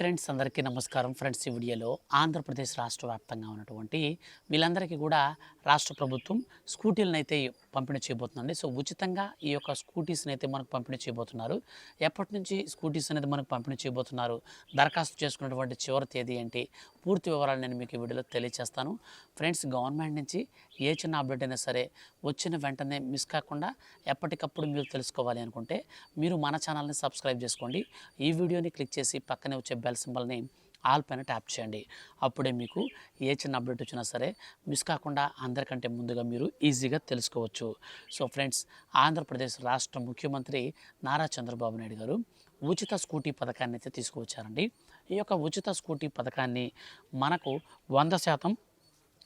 Friends అందరికీ నమస్కారం. Friends ఈ వీడియోలో ఆంధ్రప్రదేశ్ రాష్ట్ర వ్యాప్తంగా ఉన్నటువంటి వీళ్ళందరికీ కూడా రాష్ట్ర ప్రభుత్వం స్కూటీలను అయితే పంపిణీ చేయబోతుందండి. సో ఉచితంగా ఈ యొక్క స్కూటీస్ని అయితే మనకు పంపిణీ చేయబోతున్నారు. ఎప్పటి నుంచి స్కూటీస్ అనేది మనకు పంపిణీ చేయబోతున్నారు? దరఖాస్తు చేసుకున్నటువంటి చివరి తేదీ ఏంటి? పూర్తి వివరాలు నేను మీకు ఈ వీడియోలో తెలియజేస్తాను ఫ్రెండ్స్ గవర్నమెంట్ నుంచి ఏ చిన్న అప్డేట్ అయినా సరే వచ్చిన వెంటనే మిస్ కాకుండా ఎప్పటికప్పుడు మీరు తెలుసుకోవాలి అనుకుంటే మీరు మన ఛానల్ని సబ్స్క్రైబ్ చేసుకోండి. ఈ వీడియోని క్లిక్ చేసి పక్కనే వచ్చే బెల్ సింబల్ని ఆల్ పైన ట్యాప్ చేయండి. అప్పుడే మీకు ఏ చిన్న అప్డేట్ వచ్చినా సరే మిస్ కాకుండా అందరికంటే ముందుగా మీరు ఈజీగా తెలుసుకోవచ్చు. సో ఫ్రెండ్స్ ఆంధ్రప్రదేశ్ రాష్ట్ర ముఖ్యమంత్రి నారా చంద్రబాబు నాయుడు గారు ఉచిత స్కూటీ పథకాన్ని అయితే తీసుకువచ్చారండి. ఈ యొక్క ఉచిత స్కూటీ పథకాన్ని మనకు వంద శాతం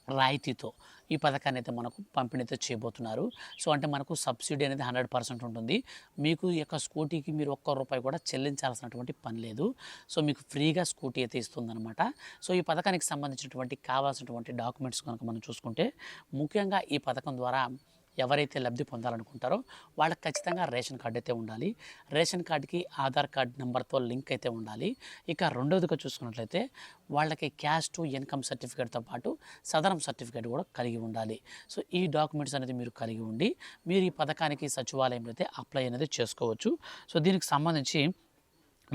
రాయితీతో ఈ పథకాన్ని అయితే మనకు పంపిణీ అయితే చేయబోతున్నారు. సో అంటే మనకు సబ్సిడీ అనేది హండ్రెడ్ పర్సెంట్ ఉంటుంది. మీకు ఈ యొక్క స్కూటీకి మీరు ఒక్క రూపాయి కూడా చెల్లించాల్సినటువంటి పని లేదు. సో మీకు ఫ్రీగా స్కూటీ అయితే ఇస్తుందన్నమాట. సో ఈ పథకానికి సంబంధించినటువంటి కావాల్సినటువంటి డాక్యుమెంట్స్ కనుక మనం చూసుకుంటే ముఖ్యంగా ఈ పథకం ద్వారా ఎవరైతే లబ్ధి పొందాలనుకుంటారో వాళ్ళకి ఖచ్చితంగా రేషన్ కార్డు అయితే ఉండాలి. రేషన్ కార్డుకి ఆధార్ కార్డ్ నెంబర్తో లింక్ అయితే ఉండాలి. ఇక రెండవదిగా చూసుకున్నట్లయితే వాళ్ళకి క్యాష్ టు ఇన్కమ్ సర్టిఫికేట్తో పాటు సదరం సర్టిఫికేట్ కూడా కలిగి ఉండాలి. సో ఈ డాక్యుమెంట్స్ అనేది మీరు కలిగి ఉండి మీరు ఈ పథకానికి సచివాలయంలో అయితే అప్లై అనేది చేసుకోవచ్చు. సో దీనికి సంబంధించి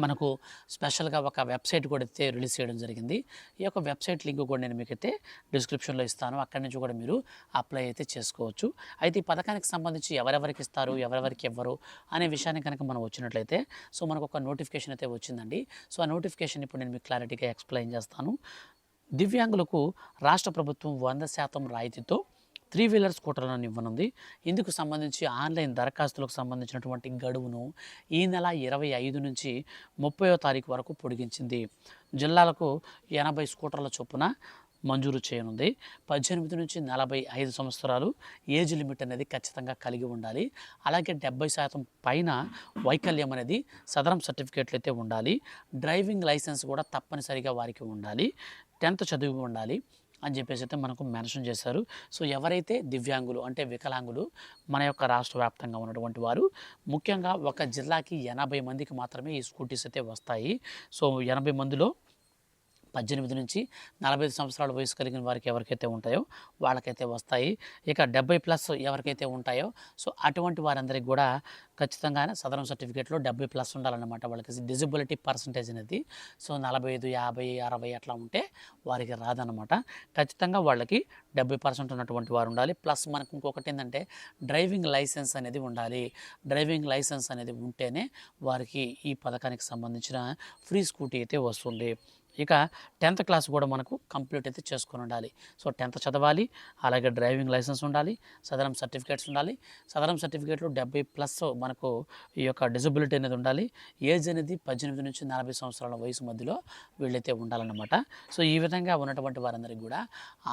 మనకు స్పెషల్గా ఒక వెబ్సైట్ కూడా అయితే రిలీజ్ చేయడం జరిగింది. ఈ యొక్క వెబ్సైట్ లింక్ కూడా నేను మీకు అయితే డిస్క్రిప్షన్లో ఇస్తాను. అక్కడి నుంచి కూడా మీరు అప్లై అయితే చేసుకోవచ్చు. అయితే ఈ పథకానికి సంబంధించి ఎవరెవరికి ఇస్తారు ఎవరెవరికి ఇవ్వరు అనే విషయాన్ని కనుక మనం వచ్చినట్లయితే సో మనకు ఒక నోటిఫికేషన్ అయితే వచ్చిందండి. సో ఆ నోటిఫికేషన్ ఇప్పుడు నేను మీకు క్లారిటీగా ఎక్స్ప్లెయిన్ చేస్తాను. దివ్యాంగులకు రాష్ట్ర ప్రభుత్వం వంద శాతం రాయితీతో త్రీ వీలర్ స్కూటర్లను ఇవ్వనుంది. ఇందుకు సంబంధించి ఆన్లైన్ దరఖాస్తులకు సంబంధించినటువంటి గడువును ఈ నెల ఇరవై ఐదు నుంచి ముప్పయో తారీఖు వరకు పొడిగించింది. జిల్లాలకు ఎనభై స్కూటర్ల చొప్పున మంజూరు చేయనుంది. పద్దెనిమిది నుంచి నలభై ఐదు సంవత్సరాలు ఏజ్ లిమిట్ అనేది ఖచ్చితంగా కలిగి ఉండాలి. అలాగే డెబ్బై శాతం పైన వైకల్యం అనేది సదరం సర్టిఫికేట్లు అయితే ఉండాలి. డ్రైవింగ్ లైసెన్స్ కూడా తప్పనిసరిగా వారికి ఉండాలి. టెన్త్ చదివి ఉండాలి. అని చెప్పేసి అయితే మనకు మెన్షన్ చేశారు. సో ఎవరైతే దివ్యాంగులు అంటే వికలాంగులు మన యొక్క రాష్ట్ర వ్యాప్తంగా ఉన్నటువంటి వారు ముఖ్యంగా ఒక జిల్లాకి ఎనభై మందికి మాత్రమే ఈ స్కూటీస్ అయితే వస్తాయి. సో ఎనభై మందిలో పద్దెనిమిది నుంచి నలభై ఐదు సంవత్సరాల వయసు కలిగిన వారికి ఎవరికైతే ఉంటాయో వాళ్ళకైతే వస్తాయి. ఇక డెబ్బై ప్లస్ ఎవరికైతే ఉంటాయో సో అటువంటి వారందరికీ కూడా ఖచ్చితంగా సదరం సర్టిఫికేట్లో డెబ్బై ప్లస్ ఉండాలన్నమాట వాళ్ళకి. డిజిబిలిటీ పర్సంటేజ్ అనేది సో నలభై ఐదు యాభై అరవై అట్లా ఉంటే వారికి రాదనమాట ఖచ్చితంగా వాళ్ళకి డెబ్బై పర్సెంట్ ఉన్నటువంటి వారు ఉండాలి. ప్లస్ మనకు ఇంకొకటి ఏంటంటే డ్రైవింగ్ లైసెన్స్ అనేది ఉండాలి. డ్రైవింగ్ లైసెన్స్ అనేది ఉంటేనే వారికి ఈ పథకానికి సంబంధించిన ఫ్రీ స్కూటీ అయితే వస్తుంది. ఇక టెన్త్ క్లాస్ కూడా మనకు కంప్లీట్ అయితే చేసుకొని ఉండాలి. సో టెన్త్ చదవాలి అలాగే డ్రైవింగ్ లైసెన్స్ ఉండాలి సదరం సర్టిఫికేట్స్ ఉండాలి. సదరం సర్టిఫికేట్లు డెబ్బై ప్లస్ మనకు ఈ యొక్క డిజబిలిటీ అనేది ఉండాలి. ఏజ్ అనేది పద్దెనిమిది నుంచి నలభై సంవత్సరాల వయసు మధ్యలో వీళ్ళైతే ఉండాలన్నమాట. సో ఈ విధంగా ఉన్నటువంటి వారందరికీ కూడా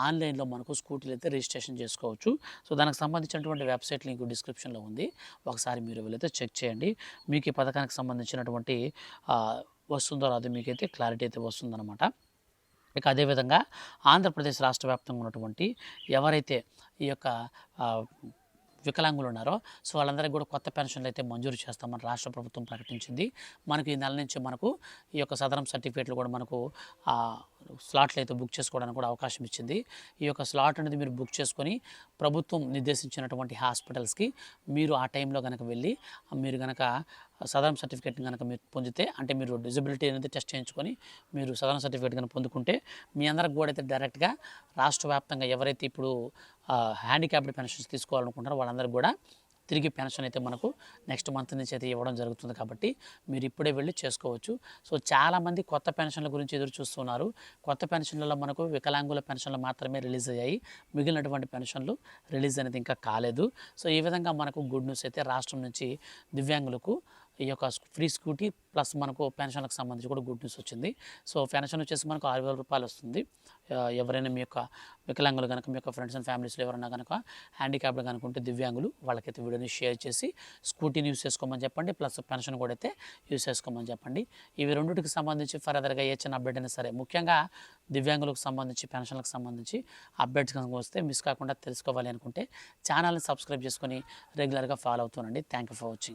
ఆన్లైన్లో మనకు స్కూటీలు అయితే రిజిస్ట్రేషన్ చేసుకోవచ్చు. సో దానికి సంబంధించినటువంటి వెబ్సైట్ లింక్ డిస్క్రిప్షన్లో ఉంది. ఒకసారి మీరు వీళ్ళైతే చెక్ చేయండి. మీకు ఈ పథకానికి సంబంధించినటువంటి వస్తుందో రాదో మీకైతే క్లారిటీ అయితే వస్తుందన్నమాట. ఇక అదేవిధంగా ఆంధ్రప్రదేశ్ రాష్ట్ర వ్యాప్తంగా ఉన్నటువంటి ఎవరైతే ఈ యొక్క వికలాంగులు ఉన్నారో సో వాళ్ళందరికీ కూడా కొత్త పెన్షన్లు అయితే మంజూరు చేస్తామని రాష్ట్ర ప్రభుత్వం ప్రకటించింది. మనకి ఈ నెల నుంచి మనకు ఈ యొక్క సదరం సర్టిఫికేట్లు కూడా మనకు స్లాట్లు అయితే బుక్ చేసుకోవడానికి కూడా అవకాశం ఇచ్చింది. ఈ యొక్క స్లాట్ అనేది మీరు బుక్ చేసుకొని ప్రభుత్వం నిర్దేశించినటువంటి హాస్పిటల్స్కి మీరు ఆ టైంలో కనుక వెళ్ళి మీరు కనుక సదరం సర్టిఫికేట్ని కనుక మీరు పొందితే అంటే మీరు డిజబిలిటీ అనేది టెస్ట్ చేయించుకొని మీరు సదరం సర్టిఫికేట్ కనుక పొందుకుంటే మీ అందరికి కూడా అయితే డైరెక్ట్గా రాష్ట్ర వ్యాప్తంగా ఎవరైతే ఇప్పుడు హ్యాండిక్యాప్డ్ పెన్షన్స్ తీసుకోవాలనుకుంటారో వాళ్ళందరికీ కూడా తిరిగి పెన్షన్ అయితే మనకు నెక్స్ట్ మంత్ నుంచి అయితే ఇవ్వడం జరుగుతుంది కాబట్టి మీరు ఇప్పుడే వెళ్ళి చేసుకోవచ్చు. సో చాలామంది కొత్త పెన్షన్ల గురించి ఎదురు చూస్తున్నారు. కొత్త పెన్షన్లలో మనకు వికలాంగుల పెన్షన్లు మాత్రమే రిలీజ్ అయ్యాయి. మిగిలినటువంటి పెన్షన్లు రిలీజ్ అనేది ఇంకా కాలేదు. సో ఈ విధంగా మనకు గుడ్ న్యూస్ అయితే రాష్ట్రం నుంచి దివ్యాంగులకు ఈ యొక్క ఫ్రీ స్కూటీ ప్లస్ మనకు పెన్షన్లకు సంబంధించి కూడా గుడ్ న్యూస్ వచ్చింది. సో పెన్షన్ వచ్చేసి మనకు ఆరు వేల రూపాయలు వస్తుంది. ఎవరైనా మీ యొక్క వికలాంగులు కనుక మీ యొక్క ఫ్రెండ్స్ అండ్ ఫ్యామిలీస్లో ఎవరైనా కనుక హ్యాండిక్యాప్డ్ కనుక ఉంటే దివ్యాంగులు వాళ్ళకైతే వీడియోని షేర్ చేసి స్కూటీని యూస్ చేసుకోమని చెప్పండి. ప్లస్ పెన్షన్ కూడా అయితే యూస్ చేసుకోమని చెప్పండి. ఇవి రెండింటికి సంబంధించి ఫర్దర్గా ఏ చిన్న అప్డేట్ అయినా సరే ముఖ్యంగా దివ్యాంగులకు సంబంధించి పెన్షన్లకు సంబంధించి అప్డేట్స్ కనుక వస్తే మిస్ కాకుండా తెలుసుకోవాలి అనుకుంటే ఛానల్ని సబ్స్క్రైబ్ చేసుకొని రెగ్యులర్గా ఫాలో అవుతానండి థ్యాంక్ యూ ఫర్ వాచింగ్.